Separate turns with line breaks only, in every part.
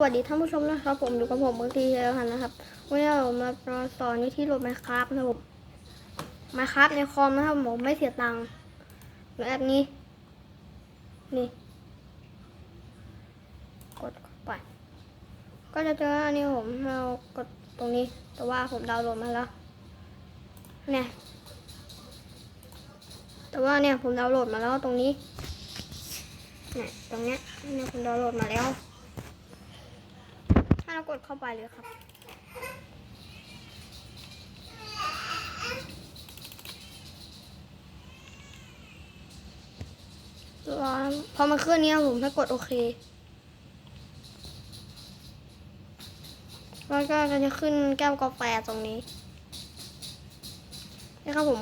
สวัสดีท่านผู้ชมนะครับ ผมอยู่กับผมเมื่อกี้แล้วกันนะครับวันนี้เรามาสอนวิธีโหลดไมครับนะครับผมไมครับในคอมนะครับผมไม่เสียตังค์แบบนี้ นี่ กดไป ก็จะเจออันนี้ผมเรากดตรงนี้ แต่ว่าผมดาวน์โหลดมาแล้วเนี่ยแต่ว่าเนี่ยผมดาวน์โหลดมาแล้วตรงนี้เนี่ยตรงเนี้ยเนี่ยผมดาวน์โหลดมาแล้ว ให้เรากดเข้าไปเลยครับรอพอมันขึ้นเนี้ยผมให้กดโอเคแล้วก็จะขึ้นแก้วกาแฟตรงนี้นี่ครับผม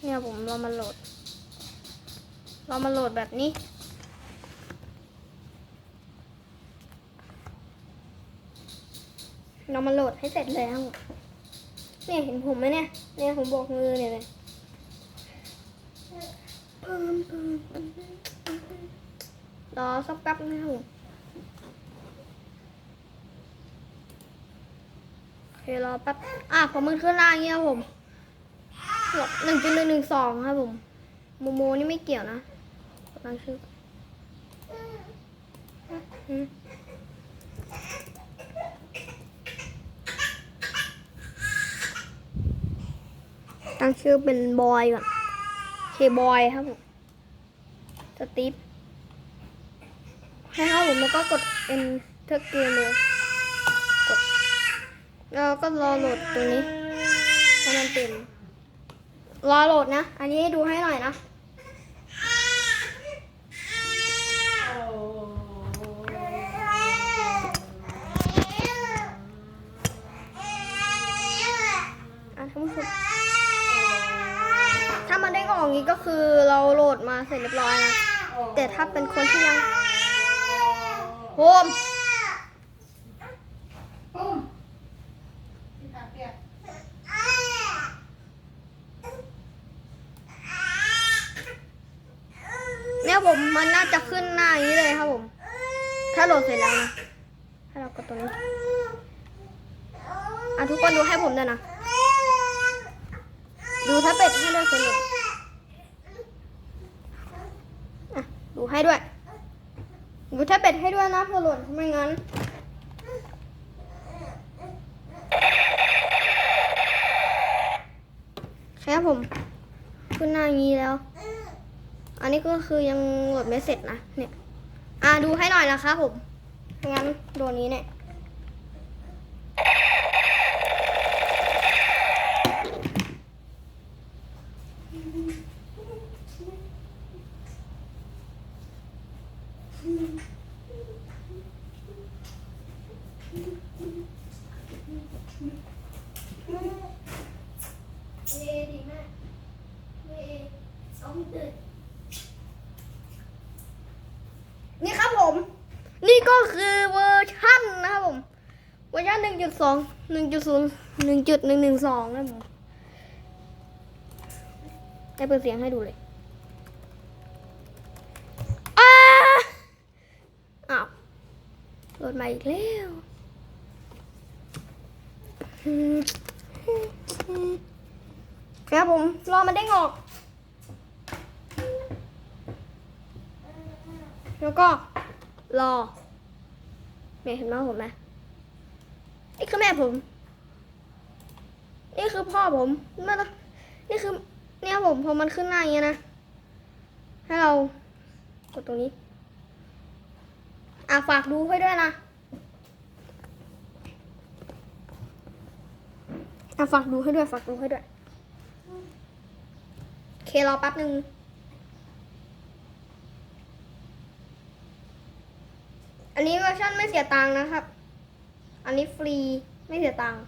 เนี่ยผมเรามาโหลด เรามาโหลดแบบนี้ เรามาโหลดให้เสร็จแล้ว เนี่ยเห็นผมไหมเนี่ย เนี่ยผมโบอกมือเนี่ยเลยรอสักแป๊บนะครับผมโอเครอแป๊บ อะผมมันขึ้นล่างเงี้ยครับผมหนึ่งจุดหนึ่งหนึ่งสองครับผมโมโมนี่ไม่เกี่ยวนะตั้งชื่ออืม ตั้งชื่อเป็นบอยก่อนเคบอยครับผมสตีฟให้ครับผมแล้วก็กดเอ็นเทอร์เกมเลยกดแล้วก็รอโหลดตรงนี้ให้มันเต็มรอโหลดนะ อันนี้ดูให้หน่อยนะท่านผู้ชม ถ้า มันได้งอกอย่างนี้ก็คือเราโหลดมาเสร็จเรียบร้อยนะแต่ถ้าเป็นคนที่ยังโฮมเนี่ยผมมันน่าจะขึ้นหน้าอย่างนี้เลยครับผม ถ้าโหลดเสร็จแล้วนะให้เรากดตรงนี้อะทุกคนดูให้ผมด้วยนะ ดูแท็บเล็ตให้ด้วยคนหนึ่งอะดู ให้ด้วยดูแทบเป็ดให้ด้วยนะเพื่อหล่นไม่งั้นใช่ครับผมขึ้นหน้างี้แล้ว อันนี้ก็คือยังโหลดไม่เสร็จนะเนี่ย อะดูให้หน่อยนะครับผมไม่งั้นโดนนี้เนี่ย นี่ครับผม นี่ก็คือเวอร์ชั่นนะครับผม เวอร์ชันหนึ่งจุดสองหนึ่งจุดศูนย์หนึ่งจุดหนึ่งหนึ่งสองนะผมได้เปิดเสียงให้ดูเลยอ้าอ้าวโหลดมาอีกแล้วครับผม รอมันได้งอก แล้วก็รอ แม่เห็นไหมผมไหมนี่คือแม่ผม นี่คือพ่อผมไม่ต้องนี่คือเนี่ยผมพอมันขึ้นหน้าอย่างเงี้ยนะ ให้เรากดตรงนี้ อะฝากดูให้ด้วยนะ อะฝากดูให้ด้วยฝากดูให้ด้วย โอเครอแป๊บหนึ่ง อันนี้เวอร์ชันไม่เสียตังค์นะครับ อันนี้ฟรีไม่เสียตังค์